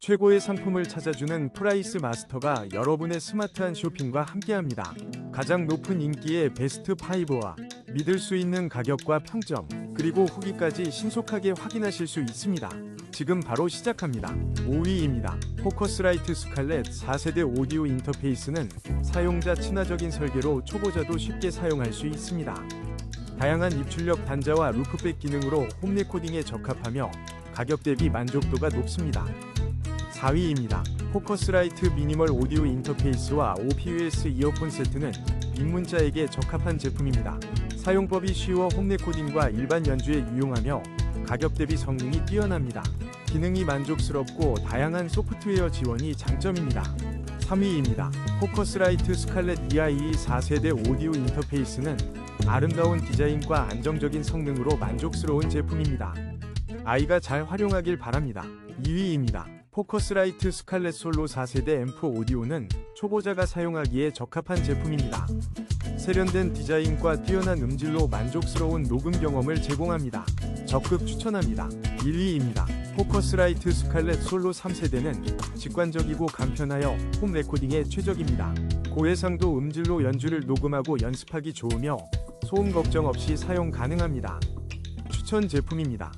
최고의 상품을 찾아주는 프라이스 마스터가 여러분의 스마트한 쇼핑과 함께합니다. 가장 높은 인기의 베스트 5와 믿을 수 있는 가격과 평점, 그리고 후기까지 신속하게 확인하실 수 있습니다. 지금 바로 시작합니다. 5위입니다. 포커스라이트 스칼렛 4세대 오디오 인터페이스는 사용자 친화적인 설계로 초보자도 쉽게 사용할 수 있습니다. 다양한 입출력 단자와 루프백 기능으로 홈 레코딩에 적합하며 가격 대비 만족도가 높습니다. 4위입니다. 포커스라이트 미니멀 오디오 인터페이스와 OPUS 이어폰 세트는 입문자에게 적합한 제품입니다. 사용법이 쉬워 홈 레코딩과 일반 연주에 유용하며 가격 대비 성능이 뛰어납니다. 기능이 만족스럽고 다양한 소프트웨어 지원이 장점입니다. 3위입니다. 포커스라이트 스칼렛 EIE 4세대 오디오 인터페이스는 아름다운 디자인과 안정적인 성능으로 만족스러운 제품입니다. 아이가 잘 활용하길 바랍니다. 2위입니다. 포커스라이트 스칼렛 솔로 4세대 앰프 오디오는 초보자가 사용하기에 적합한 제품입니다. 세련된 디자인과 뛰어난 음질로 만족스러운 녹음 경험을 제공합니다. 적극 추천합니다. 1위입니다. 포커스라이트 스칼렛 솔로 3세대는 직관적이고 간편하여 홈 레코딩에 최적입니다. 고해상도 음질로 연주를 녹음하고 연습하기 좋으며 소음 걱정 없이 사용 가능합니다. 추천 제품입니다.